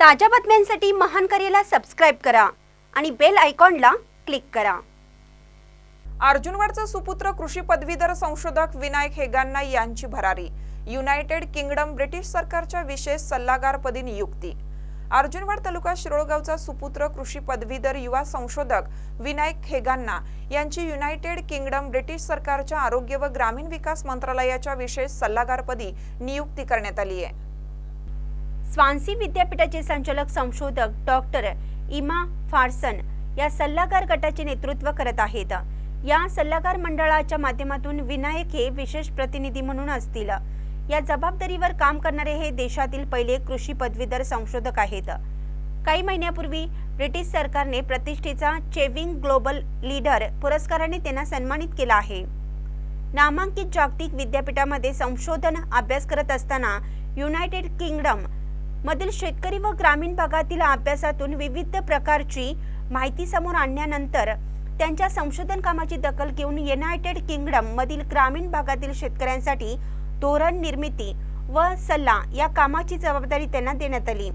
ताज्या बातम्यांसाठी महान करेला सबस्क्राईब करा आणि बेल आयकॉनला क्लिक करा. अर्जुनवाडचा सुपुत्र कृषी पदवीधर संशोधक विनायक हेगांना यांची भरारी. युनायटेड किंगडम ब्रिटिश सरकारच्या विशेष सल्लागारपदी नियुक्ती. अर्जुनवाड तालुका शिरोळगावचा सुपुत्र कृषी पदवीधर युवा संशोधक विनायक हेगांना यांची युनायटेड किंगडम ब्रिटिश सरकारच्या आरोग्य व ग्रामीण विकास मंत्रालयाच्या विशेष सल्लागारपदी नियुक्ती करण्यात आली आहे. स्वान्सी विद्यापीठाचे संचालक संशोधक डॉक्टर इमा फार्सन या सल्लागार गटाचे नेतृत्व करत आहेत. या सल्लागार मंडळाच्या माध्यमातून विनायक हे विशेष प्रतिनिधी म्हणून असतील. या जबाबदारीवर काम करणारे हे देशातील पहिले कृषी पदवीधर संशोधक आहेत. काही महिन्यापूर्वी ब्रिटिश सरकारने प्रतिष्ठेचा चेविंग ग्लोबल लीडर पुरस्काराने त्यांना सन्मानित केला आहे. नामांकित जागतिक विद्यापीठामध्ये संशोधन अभ्यास करत असताना युनायटेड किंगडम मधील शेतकरी व ग्रामीण भागातील अभ्यासातून विविध प्रकारची माहिती समोर आणल्यानंतर त्यांच्या संशोधन कामाची दखल घेऊन युनायटेड किंगडम मधील ग्रामीण भागातील शेतकऱ्यांसाठी धोरण निर्मिती व सल्ला या कामाची जबाबदारी त्यांना देण्यात आली.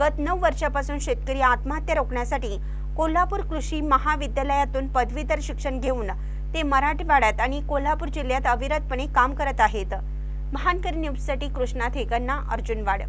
गत नऊ वर्षापासून शेतकरी आत्महत्या रोखण्यासाठी कोल्हापूर कृषी महाविद्यालयातून पदवीधर शिक्षण घेऊन ते मराठवाड्यात आणि कोल्हापूर जिल्ह्यात अविरतपणे काम करत आहेत. महानकरी न्यूजसाठी कृष्णा थेगांना अर्जुनवाड.